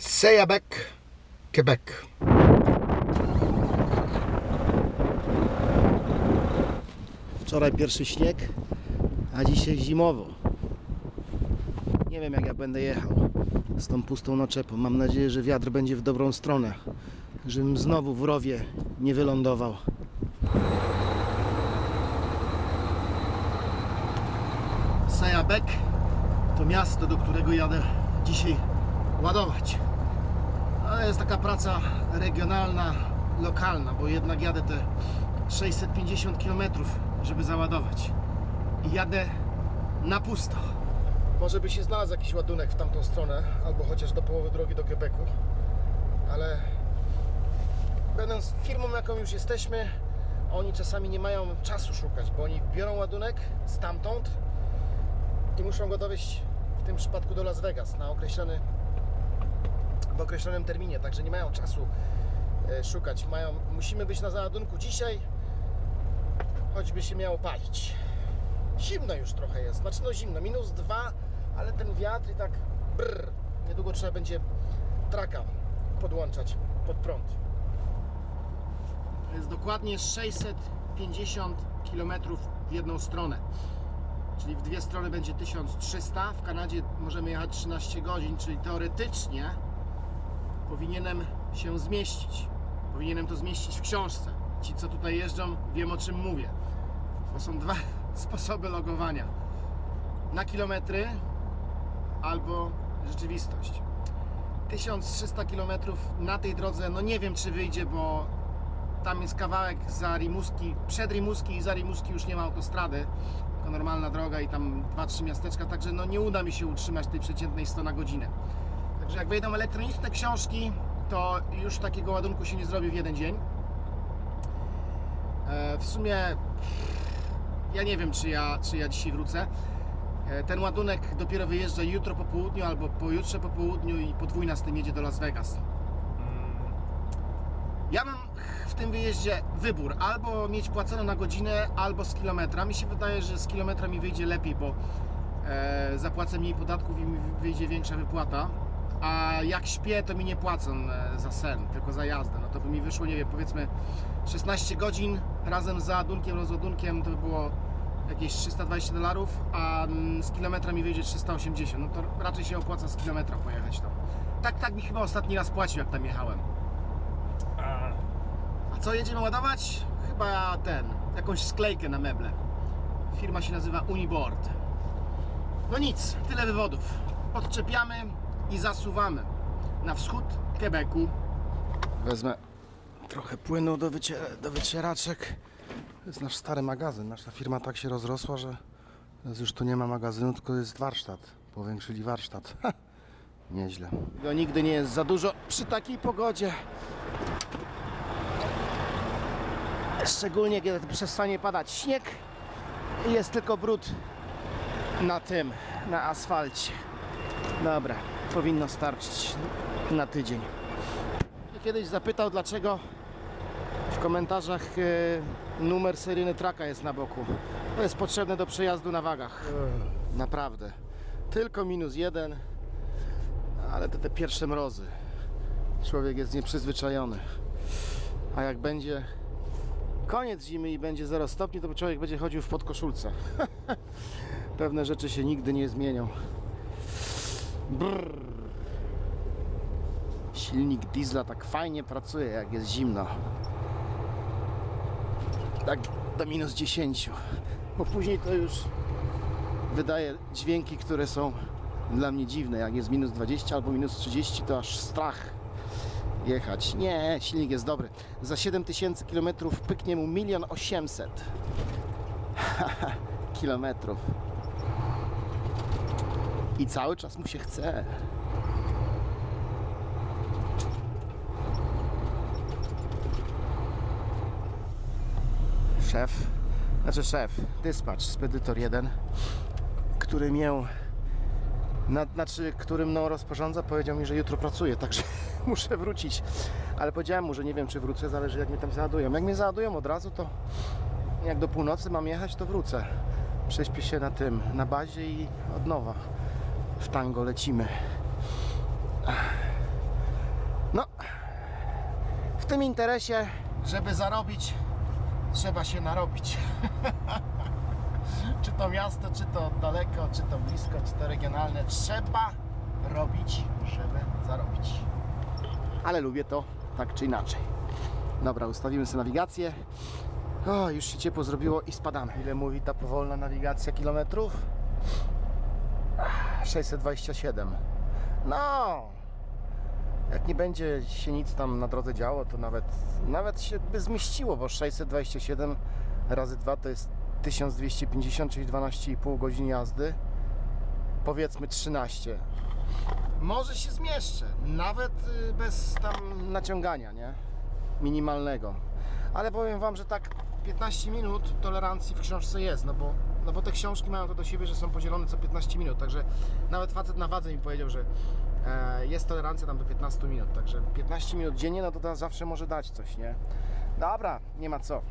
Seyabec, Quebec. Wczoraj pierwszy śnieg, a dzisiaj zimowo. Nie wiem jak ja będę jechał z tą pustą naczepą. Mam nadzieję, że wiatr będzie w dobrą stronę. Żebym znowu w rowie nie wylądował. Sayabek to miasto, do którego jadę dzisiaj ładować. To jest taka praca regionalna, lokalna, bo jednak jadę te 650 km, żeby załadować. I jadę na pusto. Może by się znalazł jakiś ładunek w tamtą stronę, albo chociaż do połowy drogi do Quebecu, ale będąc firmą, jaką już jesteśmy, oni czasami nie mają czasu szukać, bo oni biorą ładunek stamtąd i muszą go dowieść w tym przypadku do Las Vegas na określony w określonym terminie, także nie mają czasu e, szukać. Mają, musimy być na załadunku dzisiaj, choćby się miało palić. Zimno już trochę jest, znaczy no zimno, minus dwa, ale ten wiatr i tak brrr. Niedługo trzeba będzie traka podłączać pod prąd. To jest dokładnie 650 km w jedną stronę. Czyli w dwie strony będzie 1300. W Kanadzie możemy jechać 13 godzin, czyli teoretycznie powinienem się zmieścić. Powinienem to zmieścić w książce. Ci, co tutaj jeżdżą, wiem o czym mówię. Bo są dwa sposoby logowania: na kilometry albo rzeczywistość. 1300 km na tej drodze, no nie wiem czy wyjdzie, bo tam jest kawałek za Rimuski, przed Rimuski i za Rimuski już nie ma autostrady, tylko normalna droga i tam 2-3 miasteczka, także no nie uda mi się utrzymać tej przeciętnej 100 na godzinę. Także jak wejdą elektroniczne książki, to już takiego ładunku się nie zrobi w jeden dzień. E, W sumie ja nie wiem, czy ja, czy ja dzisiaj wrócę. E, Ten ładunek dopiero wyjeżdża jutro po południu albo pojutrze po południu i podwójna z tym jedzie do Las Vegas. Ja mam w tym wyjeździe wybór, albo mieć płacone na godzinę, albo z kilometra. Mi się wydaje, że z kilometra mi wyjdzie lepiej, bo e, zapłacę mniej podatków i mi wyjdzie większa wypłata. A jak śpię, to mi nie płacą e, za sen, tylko za jazdę. No to by mi wyszło, nie wiem, powiedzmy 16 godzin razem z załadunkiem, rozładunkiem to by było jakieś 320 dolarów, a mm, z kilometra mi wyjdzie 380. No to raczej się opłaca z kilometra pojechać tam. Tak, tak mi chyba ostatni raz płacił, jak tam jechałem. A co jedziemy ładować? Chyba ten, jakąś sklejkę na meble. Firma się nazywa Uniboard. No nic, tyle wywodów. Odczepiamy i zasuwamy na wschód Quebecu. Wezmę trochę płynu do, wycier- do wycieraczek. To jest nasz stary magazyn. Nasza firma tak się rozrosła, że już tu nie ma magazynu, tylko jest warsztat. Powiększyli warsztat. Ha, Nieźle. Go nigdy nie jest za dużo przy takiej pogodzie. Szczególnie kiedy przestanie padać śnieg jest tylko brud na tym, na asfalcie. Dobra, powinno starczyć na tydzień. Kiedyś zapytał, dlaczego w komentarzach e, numer seryjny traka jest na boku. To jest potrzebne do przejazdu na wagach. Naprawdę. Tylko minus jeden, ale to te pierwsze mrozy. Człowiek jest nieprzyzwyczajony. A jak będzie koniec zimy i będzie 0 stopni, to człowiek będzie chodził w podkoszulce. Pewne rzeczy się nigdy nie zmienią. Brrr. Silnik diesla tak fajnie pracuje, jak jest zimno. Tak do minus 10. Bo później to już wydaje dźwięki, które są dla mnie dziwne. Jak jest minus 20 albo minus 30, to aż strach jechać. Nie, silnik jest dobry. Za 7000 km pyknie mu 1 800 kilometrów. I cały czas mu się chce. Szef, znaczy szef, dyspatch, spedytor jeden, który miał, na, znaczy, który mną rozporządza, powiedział mi, że jutro pracuje, także muszę wrócić. Ale powiedziałem mu, że nie wiem, czy wrócę, zależy jak mnie tam załadują. Jak mnie załadują od razu, to jak do północy mam jechać, to wrócę. Prześpię się na tym, na bazie i od nowa w tango lecimy. Ach. tym interesie, żeby zarobić, trzeba się narobić. czy to miasto, czy to daleko, czy to blisko, czy to regionalne, trzeba robić, żeby zarobić. Ale lubię to tak czy inaczej. Dobra, ustawimy sobie nawigację. O, już się ciepło zrobiło i spadamy. Ile mówi ta powolna nawigacja kilometrów? 627. No, jak nie będzie się nic tam na drodze działo, to nawet, nawet się by zmieściło, bo 627 razy 2 to jest 1250, czyli 12,5 godzin jazdy. Powiedzmy 13. Może się zmieszczę, nawet y, bez tam naciągania, nie? Minimalnego. Ale powiem Wam, że tak 15 minut tolerancji w książce jest, no bo, no bo te książki mają to do siebie, że są podzielone co 15 minut, także nawet facet na wadze mi powiedział, że e, jest tolerancja tam do 15 minut, także 15 minut dziennie, no to zawsze może dać coś, nie? Dobra, nie ma co.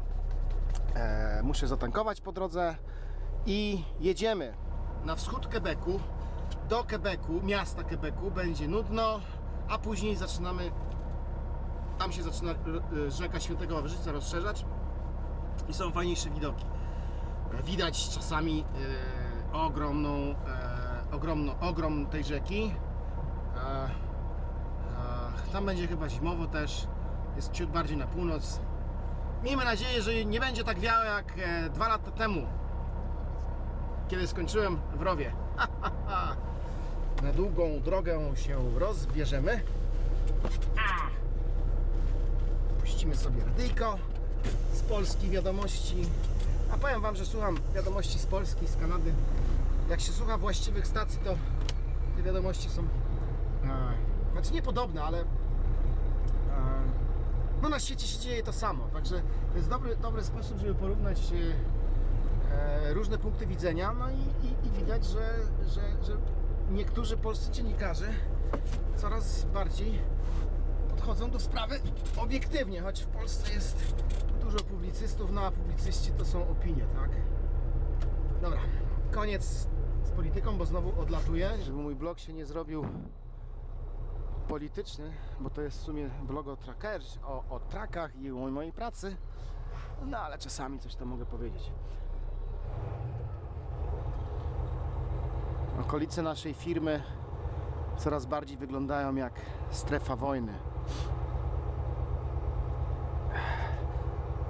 E, muszę zatankować po drodze i jedziemy na wschód Quebecu. Do Quebecu, miasta Quebecu będzie nudno, a później zaczynamy tam się zaczyna y, rzeka Świętego Wawrzyńca rozszerzać i są fajniejsze widoki. Widać czasami e, ogromną, e, ogromną, ogrom tej rzeki. E, e, tam będzie chyba zimowo też, jest ciut bardziej na północ. Miejmy nadzieję, że nie będzie tak wiało jak e, dwa lata temu, kiedy skończyłem w rowie. Na długą drogę się rozbierzemy. Puścimy sobie radyjko z Polski wiadomości. A powiem Wam, że słucham wiadomości z Polski, z Kanady. Jak się słucha właściwych stacji, to te wiadomości są. E, znaczy niepodobne, ale. E, no na świecie się dzieje to samo. Także to jest dobry, dobry sposób, żeby porównać e, e, różne punkty widzenia. No i, i, i widać, że, że, że niektórzy polscy dziennikarze coraz bardziej podchodzą do sprawy obiektywnie, choć w Polsce jest dużo publicystów, no a publicyści to są opinie, tak? Dobra, koniec z polityką, bo znowu odlatuję. Żeby mój blog się nie zrobił polityczny, bo to jest w sumie blog o, tracker, o, o trakach i o mojej pracy, no ale czasami coś tam mogę powiedzieć. Okolice naszej firmy coraz bardziej wyglądają jak strefa wojny.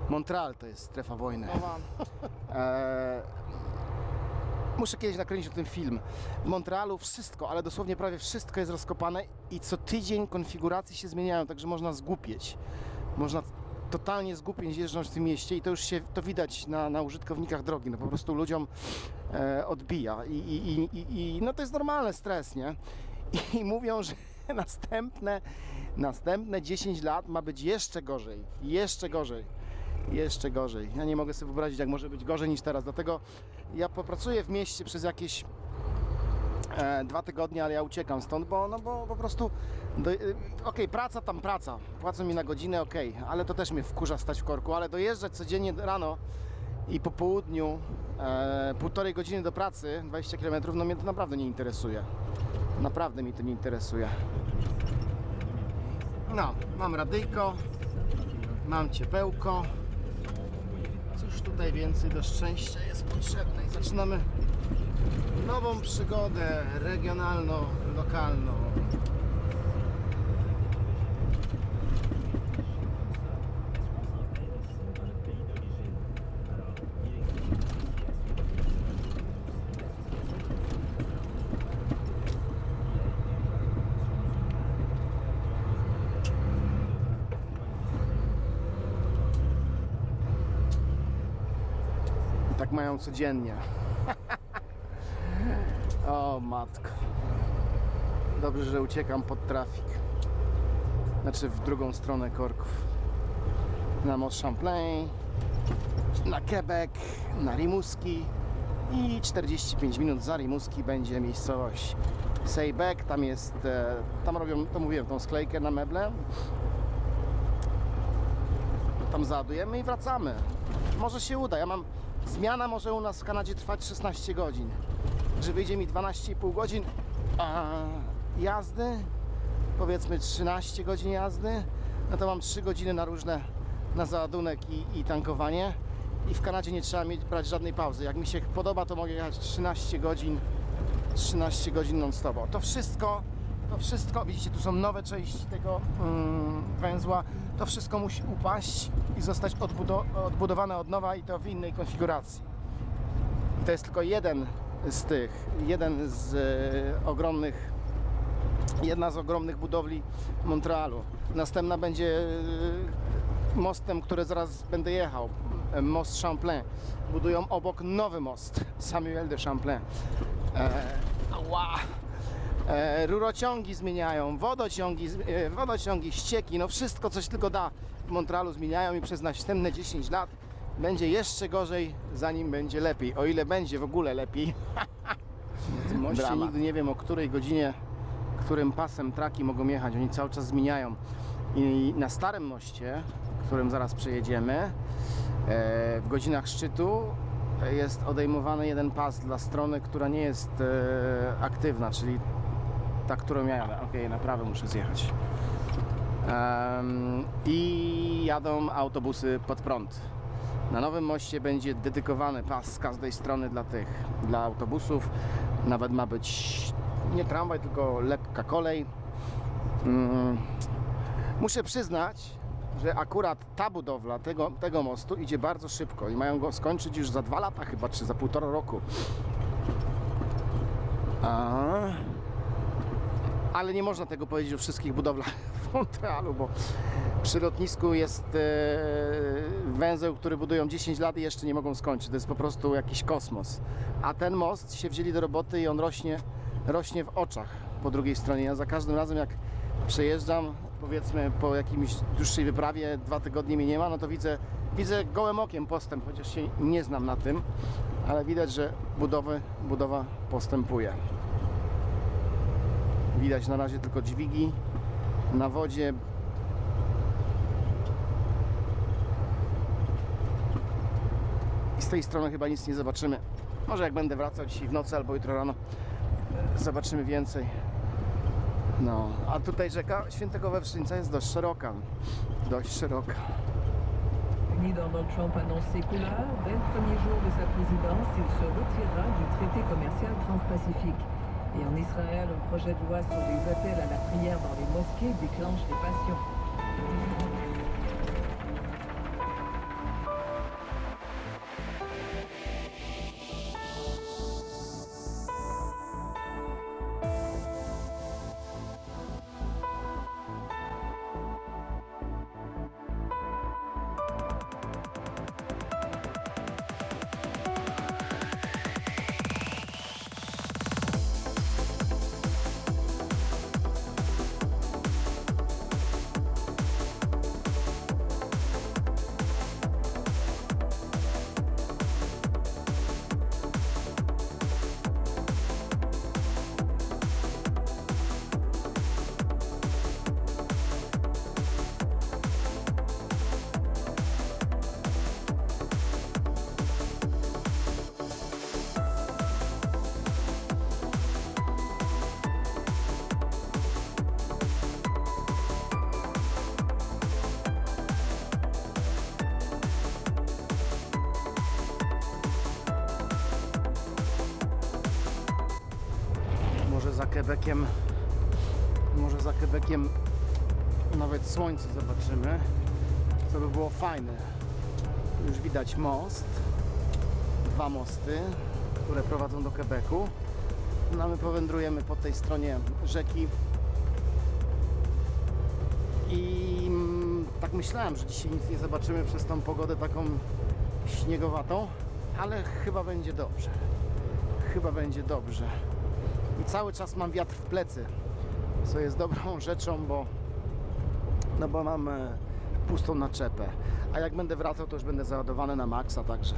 Montreal to jest strefa wojny. Eee, muszę kiedyś nakręcić o tym film. W Montrealu wszystko, ale dosłownie prawie wszystko jest rozkopane i co tydzień konfiguracje się zmieniają, także można zgłupieć. Można totalnie zgłupieć jeżdżąc w tym mieście i to już się to widać na, na użytkownikach drogi. No po prostu ludziom e, odbija I, i, i, i, i no to jest normalny stres, nie? I mówią, że następne, następne 10 lat ma być jeszcze gorzej, jeszcze gorzej, jeszcze gorzej. Ja nie mogę sobie wyobrazić, jak może być gorzej niż teraz, dlatego ja popracuję w mieście przez jakieś e, dwa tygodnie, ale ja uciekam stąd, bo, no, bo po prostu e, okej, praca tam praca, płacą mi na godzinę, okej, ale to też mnie wkurza stać w korku, ale dojeżdżać codziennie rano i po południu e, półtorej godziny do pracy, 20 km, no mnie to naprawdę nie interesuje. Naprawdę mi to nie interesuje. No, mam radyjko, mam ciepełko. Cóż tutaj więcej do szczęścia jest potrzebne? I zaczynamy nową przygodę regionalno-lokalną. Tak mają codziennie. o matko. Dobrze, że uciekam pod trafik. Znaczy w drugą stronę korków. Na most Champlain, na Quebec, na Rimouski i 45 minut za Rimouski będzie miejscowość Sejbek. Tam jest, e, tam robią, to mówiłem, tą sklejkę na meble. Tam załadujemy i wracamy. Może się uda. Ja mam zmiana może u nas w Kanadzie trwać 16 godzin. Że wyjdzie mi 12,5 godzin jazdy, powiedzmy 13 godzin jazdy, no to mam 3 godziny na różne, na załadunek i, i tankowanie. I w Kanadzie nie trzeba mieć, brać żadnej pauzy. Jak mi się podoba, to mogę jechać 13 godzin, 13 godzin non stop. To wszystko, to wszystko, widzicie, tu są nowe części tego mm, węzła. To wszystko musi upaść i zostać odbudo- odbudowane od nowa i to w innej konfiguracji. I to jest tylko jeden z tych, jeden z e, ogromnych, jedna z ogromnych budowli Montrealu. Następna będzie e, mostem, który zaraz będę jechał, most Champlain. Budują obok nowy most, Samuel de Champlain. E. E, rurociągi zmieniają, wodociągi, e, wodociągi, ścieki, no wszystko coś tylko da w Montrealu zmieniają i przez następne 10 lat będzie jeszcze gorzej, zanim będzie lepiej. O ile będzie w ogóle lepiej. W moście nigdy nie wiem o której godzinie, którym pasem traki mogą jechać. Oni cały czas zmieniają. I na starym moście, którym zaraz przejedziemy, e, w godzinach szczytu jest odejmowany jeden pas dla strony, która nie jest aktywna, czyli ta, którą ja jadę. Okej, na prawo muszę zjechać. Em, I jadą autobusy pod prąd. Na nowym moście będzie dedykowany pas z każdej strony dla tych, dla autobusów. Nawet ma być nie tramwaj, tylko lekka kolej. Mm. Muszę przyznać, że akurat ta budowla tego, tego mostu idzie bardzo szybko i mają go skończyć już za dwa lata chyba, czy za półtora roku. A, ale nie można tego powiedzieć o wszystkich budowlach w Montrealu, bo przy lotnisku jest e, węzeł, który budują 10 lat i jeszcze nie mogą skończyć. To jest po prostu jakiś kosmos. A ten most się wzięli do roboty i on rośnie, rośnie w oczach po drugiej stronie. Ja za każdym razem jak przejeżdżam, powiedzmy po jakimś dłuższej wyprawie, dwa tygodnie mnie nie ma, no to widzę, widzę gołym okiem postęp, chociaż się nie znam na tym, ale widać, że budowy, budowa postępuje. Widać na razie tylko dźwigi na wodzie. I z tej strony chyba nic nie zobaczymy. Może jak będę wracał dzisiaj w nocy albo jutro rano, zobaczymy więcej. No, a tutaj rzeka Świętego Wewrzyńca jest dość szeroka. Dość szeroka. Leader Donald Trump annonce ses couleurs. Dès le premier jour de sa présidence, il se retirera du traité commercial transpacifique. Et en Israël, un projet de loi sur les appels à la prière dans les mosquées déclenche les passions. Quebeciem, może za Quebeciem nawet słońce zobaczymy. To by było fajne. Już widać most, dwa mosty, które prowadzą do Quebecu. No a my powędrujemy po tej stronie rzeki. I tak myślałem, że dzisiaj nic nie zobaczymy przez tą pogodę taką śniegowatą, ale chyba będzie dobrze. Chyba będzie dobrze cały czas mam wiatr w plecy, co jest dobrą rzeczą, bo no bo mam e, pustą naczepę. A jak będę wracał, to już będę załadowany na maksa, także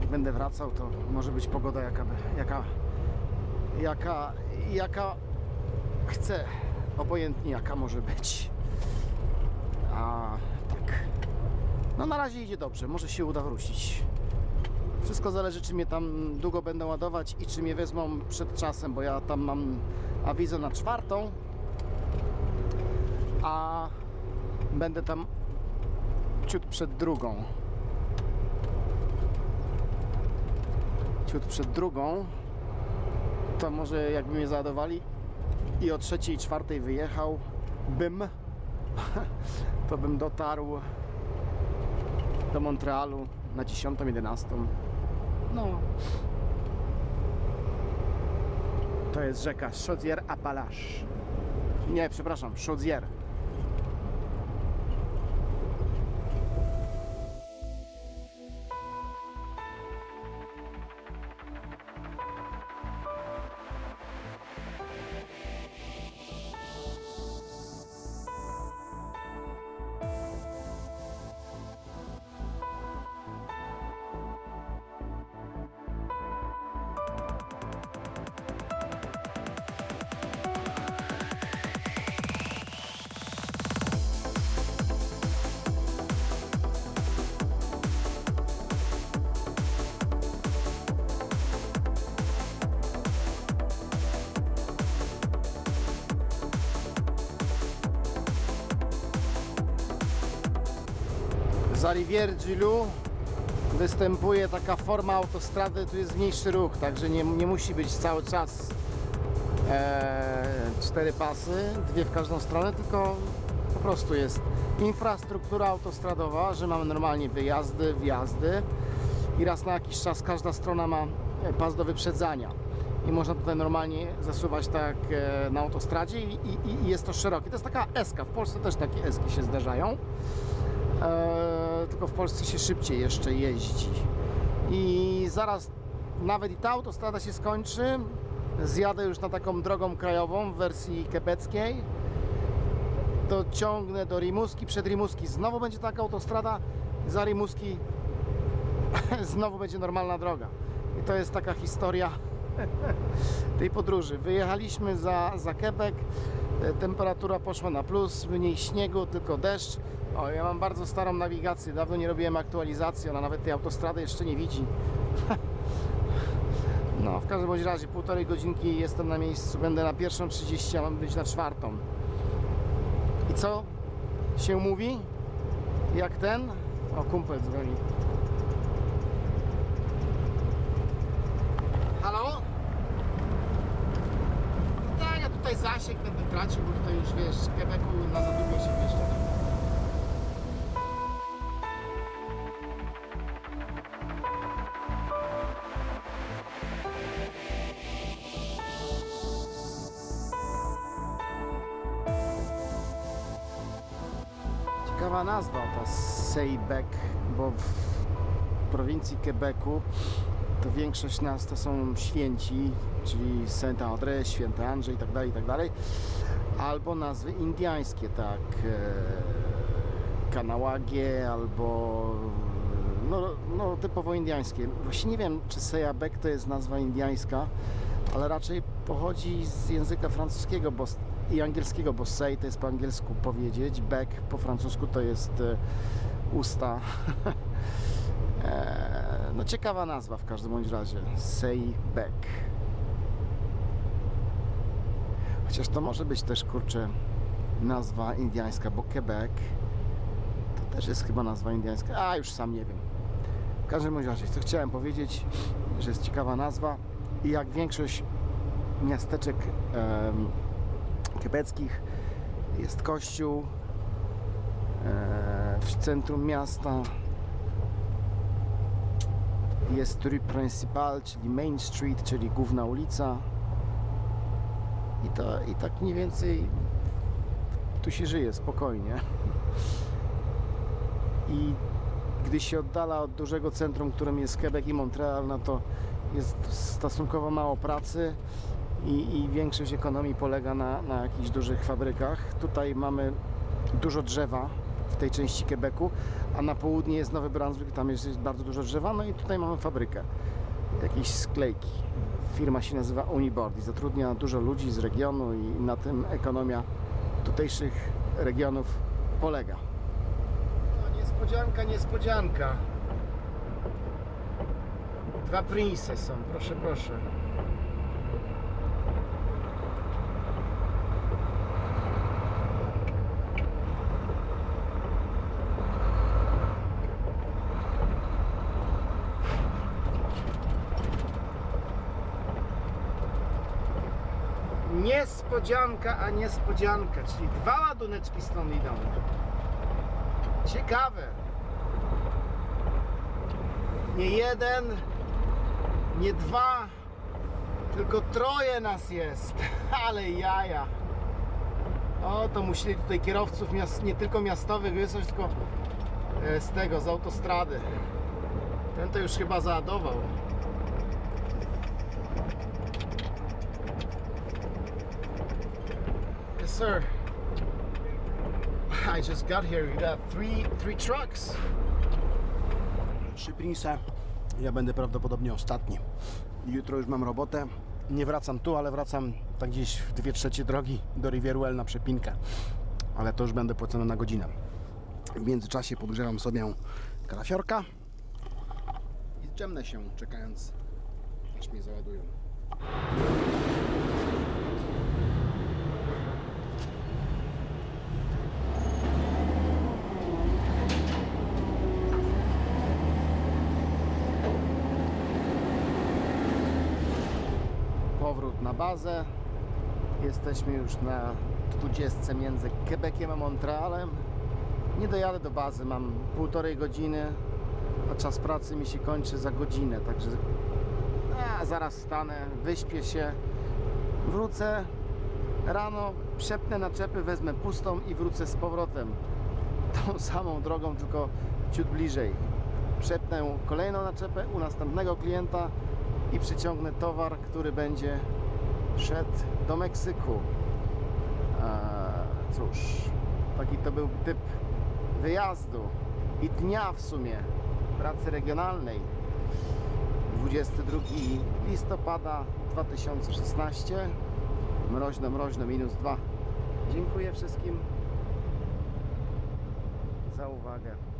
jak będę wracał, to może być pogoda jaka, jaka, jaka, jaka chcę, obojętnie jaka może być. A tak. No na razie idzie dobrze, może się uda wrócić. Wszystko zależy, czy mnie tam długo będą ładować i czy mnie wezmą przed czasem, bo ja tam mam awizę na czwartą, a Będę tam ciut przed drugą. Ciut przed drugą. To może jakby mnie załadowali i o trzeciej, czwartej wyjechał bym, to bym dotarł do Montrealu na 10, 11. No. To jest rzeka Chaudière-Appalaches. Nie, przepraszam, Chaudière. Za Rivière występuje taka forma autostrady, tu jest mniejszy ruch, także nie, nie musi być cały czas e, cztery pasy, dwie w każdą stronę, tylko po prostu jest infrastruktura autostradowa, że mamy normalnie wyjazdy, wjazdy i raz na jakiś czas każda strona ma e, pas do wyprzedzania i można tutaj normalnie zasuwać tak e, na autostradzie i, i, i jest to szerokie. To jest taka eska, w Polsce też takie eski się zdarzają. Eee, tylko w Polsce się szybciej jeszcze jeździ. I zaraz nawet i ta autostrada się skończy. Zjadę już na taką drogą krajową w wersji kebeckiej. Dociągnę do Rimuski, przed Rimuski znowu będzie taka autostrada, za Rimuski znowu będzie normalna droga. I to jest taka historia tej podróży. Wyjechaliśmy za, za Quebec, e, temperatura poszła na plus, mniej śniegu, tylko deszcz. O, ja mam bardzo starą nawigację, dawno nie robiłem aktualizacji, ona nawet tej autostrady jeszcze nie widzi. No, w każdym bądź razie półtorej godzinki jestem na miejscu, będę na pierwszą 30, a mam być na czwartą. I co się mówi? Jak ten? O, kumpel dzwoni. Halo? Tak, ja tutaj zasięg będę tracił, bo tutaj już wiesz, z Quebecu na za długo się wjeżdża. Ciekawa nazwa ta Seibec, bo w prowincji Quebecu to większość nas to są święci, czyli Saint-André, Święty Andrzej itd., itd. Albo nazwy indiańskie, tak e, Kanałagie albo no, no typowo indiańskie. Właśnie nie wiem, czy Sejabek to jest nazwa indiańska, ale raczej pochodzi z języka francuskiego bo, i angielskiego, bo sej to jest po angielsku powiedzieć, bek po francusku to jest e, usta. No ciekawa nazwa w każdym bądź razie. Sejbek. Chociaż to może być też kurczę nazwa indiańska, bo Quebec to też jest chyba nazwa indiańska. A już sam nie wiem. W każdym bądź razie, co chciałem powiedzieć, że jest ciekawa nazwa i jak większość miasteczek em, jest kościół e, w centrum miasta jest Rue Principal, czyli Main Street, czyli główna ulica. I, to, I tak mniej więcej tu się żyje spokojnie. I gdy się oddala od dużego centrum, którym jest Quebec i Montreal, no to jest stosunkowo mało pracy i, i większość ekonomii polega na, na jakichś dużych fabrykach. Tutaj mamy dużo drzewa w tej części Quebecu, a na południe jest Nowy Brunswick, tam jest, jest bardzo dużo drzewa, no i tutaj mamy fabrykę, jakieś sklejki. Firma się nazywa Uniboard i zatrudnia dużo ludzi z regionu i na tym ekonomia tutejszych regionów polega. No, niespodzianka, niespodzianka. Dwa Prince są, proszę, proszę. Niespodzianka, a niespodzianka, czyli dwa ładuneczki stąd idą. Ciekawe. Nie jeden, nie dwa, tylko troje nas jest. Ale jaja. O, to musieli tutaj kierowców miast, nie tylko miastowych wysłać, tylko e, z tego, z autostrady. Ten to już chyba załadował. Sir. I just got here. We got three, three trucks. Trzy Prince. Ja będę prawdopodobnie ostatni. Jutro już mam robotę. Nie wracam tu, ale wracam tak gdzieś w dwie trzecie drogi do Rivieruel na przepinkę. Ale to już będę płacony na godzinę. W międzyczasie podgrzewam sobie kalafiorka i drzemnę się, czekając aż mnie załadują. Na bazę. Jesteśmy już na 20 między Quebeciem a Montrealem. Nie dojadę do bazy, mam półtorej godziny, a czas pracy mi się kończy za godzinę, także a, zaraz stanę, wyśpię się, wrócę rano, przepnę naczepy, wezmę pustą i wrócę z powrotem tą samą drogą, tylko ciut bliżej. Przepnę kolejną naczepę u następnego klienta i przyciągnę towar, który będzie szedł do Meksyku. Eee, cóż, taki to był typ wyjazdu i dnia w sumie pracy regionalnej. 22 listopada 2016 mroźno, mroźno, minus 2 dziękuję wszystkim za uwagę